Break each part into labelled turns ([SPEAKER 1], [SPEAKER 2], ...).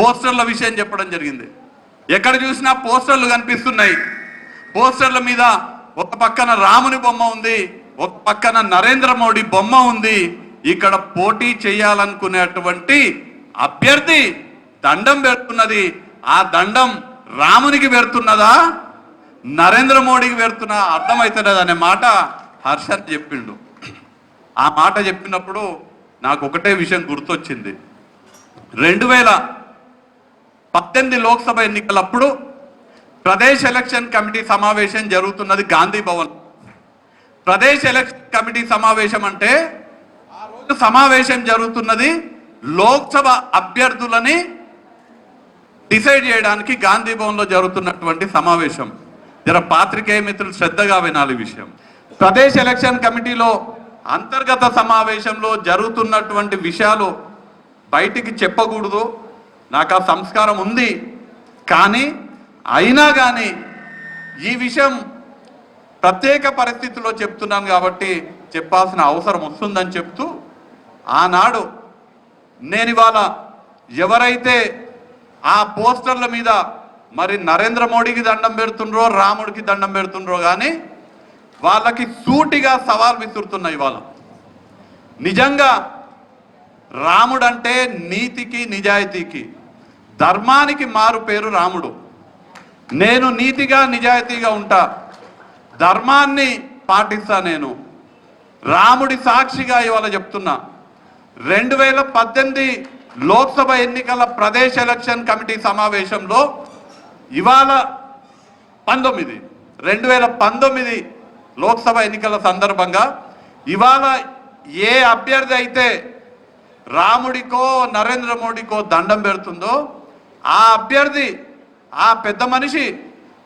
[SPEAKER 1] పోస్టర్ల విషయం చెప్పడం జరిగింది. ఎక్కడ చూసినా పోస్టర్లు కనిపిస్తున్నాయి. పోస్టర్ల మీద ఒక పక్కన రాముని బొమ్మ ఉంది ఒక పక్కన నరేంద్ర మోడీ బొమ్మ ఉంది. ఇక్కడ పోటీ చేయాలనుకునేటువంటి అభ్యర్థి దండం పెడుతున్నది. ఆ దండం రామునికి పెడుతున్నదా? నరేంద్ర మోడీకి పెడుతున్నా అర్థమవుతున్నది అనే మాట హర్షత్ చెప్పిండు. ఆ మాట చెప్పినప్పుడు నాకు ఒకటే విషయం గుర్తొచ్చింది. రెండు వేల పద్దెనిమిది లోక్సభ ఎన్నికలప్పుడు ప్రదేశ్ ఎలక్షన్ కమిటీ సమావేశం జరుగుతున్నది గాంధీ భవన్. ప్రదేశ్ ఎలక్షన్ కమిటీ సమావేశం అంటే ఆ రోజు సమావేశం జరుగుతున్నది లోక్సభ అభ్యర్థులని డిసైడ్ చేయడానికి గాంధీ భవన్లో జరుగుతున్నటువంటి సమావేశం. జర పాత్రికేయ మిత్రులు శ్రద్ధగా వినాలి విషయం. ప్రదేశ్ ఎలక్షన్ కమిటీలో అంతర్గత సమావేశంలో జరుగుతున్నటువంటి విషయాలు బయటికి చెప్పకూడదు. నాకు ఆ సంస్కారం ఉంది. కానీ అయినా కానీ ఈ విషయం ప్రత్యేక పరిస్థితుల్లో చెప్తున్నాను కాబట్టి చెప్పాల్సిన అవసరం వస్తుందని చెప్తూ ఆనాడు నేను ఇవాళ ఎవరైతే ఆ పోస్టర్ల మీద మరి నరేంద్ర మోడీకి దండం పెడుతుండ్రో రాముడికి దండం పెడుతుండ్రో కానీ వాళ్ళకి సూటిగా సవాల్ విసురుతున్నాయి ఇవాళ. నిజంగా రాముడంటే నీతికి నిజాయితీకి ధర్మానికి మారు పేరు రాముడు. నేను నీతిగా నిజాయితీగా ఉంటా. ధర్మాన్ని పాటిస్తా నేను. రాముడి సాక్షిగా ఇవాళ చెప్తున్నా. రెండు వేల పద్దెనిమిది లోక్సభ ఎన్నికల ప్రదేశ్ ఎలక్షన్ కమిటీ సమావేశంలో ఇవాళ పంతొమ్మిది రెండు వేల పంతొమ్మిది లోక్సభ ఎన్నికల సందర్భంగా ఇవాళ ఏ అభ్యర్థి అయితే రాముడికో నరేంద్ర మోడీకో దండం పెడుతుందో ఆ అభ్యర్థి ఆ పెద్ద మనిషి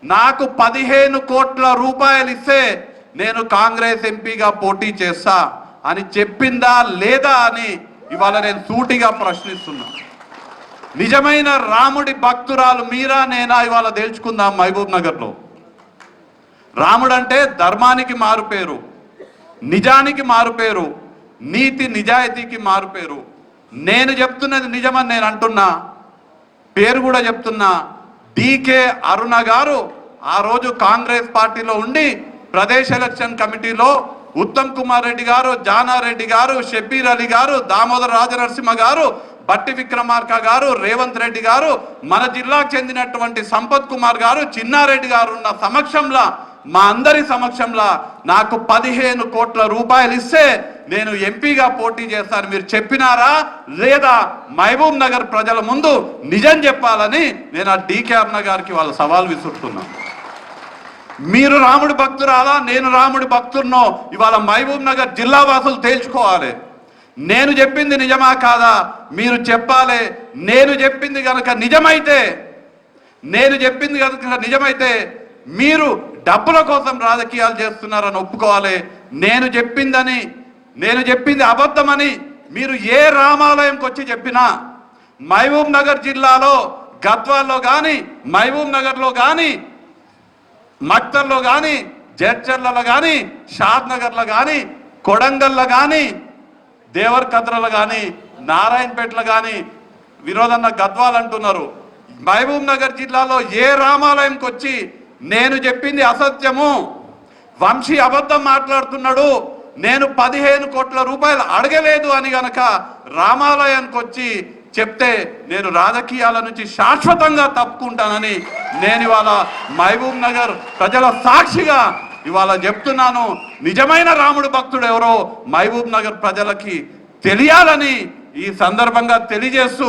[SPEAKER 1] నాకు పదిహేను కోట్ల రూపాయలు ఇస్తే నేను కాంగ్రెస్ ఎంపీగా పోటీ చేస్తా అని చెప్పిందా లేదా అని ఇవాళ నేను సూటిగా ప్రశ్నిస్తున్నా. నిజమైన రాముడి భక్తురాలు మీరా నేనా ఇవాళ తేల్చుకుందాం మహబూబ్ నగర్లో. రాముడంటే ధర్మానికి మారుపేరు నిజానికి మారుపేరు నీతి నిజాయితీకి మారుపేరు. నేను చెప్తున్నది నిజమని నేను అంటున్నా. పేరు కూడా చెప్తున్నా. డికే అరుణ గారు ఆ రోజు కాంగ్రెస్ పార్టీలో ఉండి ప్రదేశ్ ఎలక్షన్ కమిటీలో ఉత్తమ్ కుమార్ రెడ్డి గారు జానారెడ్డి గారు షబ్బీర్ అలీ గారు దామోదర్ రాజనరసింహ గారు బట్టి విక్రమార్క గారు రేవంత్ రెడ్డి గారు మన జిల్లాకు చెందినటువంటి సంపత్ కుమార్ గారు చిన్నారెడ్డి గారు ఉన్న సమక్షంలో మా అందరి సమక్షంలో నాకు పదిహేను కోట్ల రూపాయలు ఇస్తే నేను ఎంపీగా పోటీ చేస్తాను. మీరు చెప్పినారా? లేదా మహబూబ్ నగర్ ప్రజల ముందు నిజం చెప్పాలని నేను ఆ డీకే అన్న గారికి వాళ్ళ సవాల్ విసురుతున్నాను మీరు రాముడి భక్తురాలా? నేను రాముడి భక్తున్నో? ఇవాళ మహబూబ్ నగర్ జిల్లా వాసులు తేల్చుకోవాలి. నేను చెప్పింది నిజమా కాదా? మీరు చెప్పాలి. నేను చెప్పింది కనుక నిజమైతే నేను చెప్పింది కనుక నిజమైతే మీరు డబ్బుల కోసం రాజకీయాలు చేస్తున్నారని ఒప్పుకోవాలి. నేను చెప్పిందని నేను చెప్పింది అబద్ధమని మీరు ఏ రామాలయంకి వచ్చి చెప్పినా మహబూబ్ నగర్ జిల్లాలో గద్వాల్లో కానీ మహబూబ్ నగర్లో కానీ మక్తల్లో కానీ జడ్చర్లలో కానీ షాద్ నగర్లో కానీ కొడంగల్లో కానీ దేవరకద్రలో కానీ నారాయణపేటలో కానీ విరోధన్న గద్వాల్ అంటున్నారు. మహబూబ్ నగర్ జిల్లాలో ఏ రామాలయంకి వచ్చి నేను చెప్పింది అసత్యము. వంశీ అబద్ధం మాట్లాడుతున్నాడు. నేను పదిహేను కోట్ల రూపాయలు అడగలేదు అని గనక రామాలయానికి వచ్చి చెప్తే నేను రాజకీయాల నుంచి శాశ్వతంగా తప్పుకుంటానని నేను ఇవాళ మహబూబ్ నగర్ ప్రజల సాక్షిగా ఇవాళ చెప్తున్నాను. నిజమైన రాముడు భక్తుడు ఎవరో మహబూబ్ నగర్ ప్రజలకి తెలియాలని ఈ సందర్భంగా తెలియజేస్తూ